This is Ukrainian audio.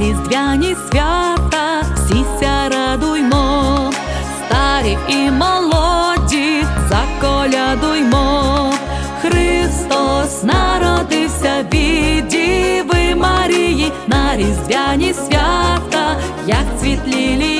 різдвяні свята, всіся радуймо, старі і молоді, заколядуймо. Христос народився від Діви Марії на різдвяні свята, як цвіт лілії.